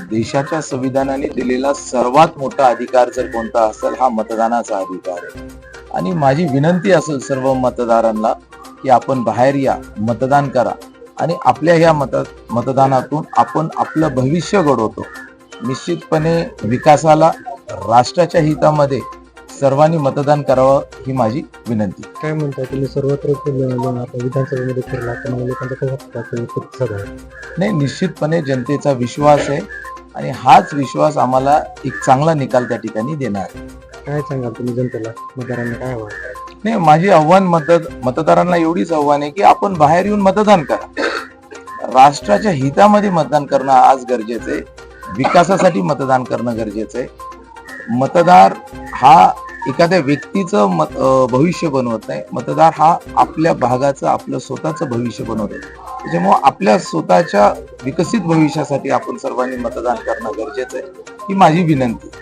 देशाच्या संविधानाने दिलेला सर्वात मोठा अधिकार जर कोणता असेल हा मतदानाचा अधिकार आहे. आणि माझी विनंती असेल सर्व मतदारांना की आपण बाहेर या मतदान करा. आणि आपल्या ह्या मत मतदानातून आपण आपलं भविष्य घडवतो. निश्चितपणे विकासाला राष्ट्राच्या हितामध्ये सर्वांनी मतदान करावं ही माझी विनंती. काय म्हणताय तुम्ही? सर्वत्र फिरला, आता विधानसभेमध्ये फिरला तुम्हाला लोकांचा कसा प्रकारचा प्रतिसाद आहे नाही निश्चितपणे जनतेचा विश्वास आहे आणि हाच विश्वास आम्हाला एक चांगला निकाल त्या ठिकाणी देणार आहे. काय सांगाल तुम्ही जनतेला? मतदारांना काय हवं? नाही माझी आव्हान मत मतदारांना एवढीच आव्हान आहे की आपण बाहेर येऊन मतदान करा. राष्ट्राच्या हितामध्ये मतदान करणं आज गरजेचं आहे. विकासासाठी मतदान करणं गरजेचं आहे. मतदार हा एखाद्या व्यक्तीचं मत भविष्य बनवत नाही. मतदार हा आपल्या भागाचं आपलं स्वतःचं भविष्य बनवत. आहे त्याच्यामुळे आपल्या स्वतःच्या विकसित भविष्यासाठी आपण सर्वांनी मतदान करणं गरजेचं आहे. ही माझी विनंती. आहे.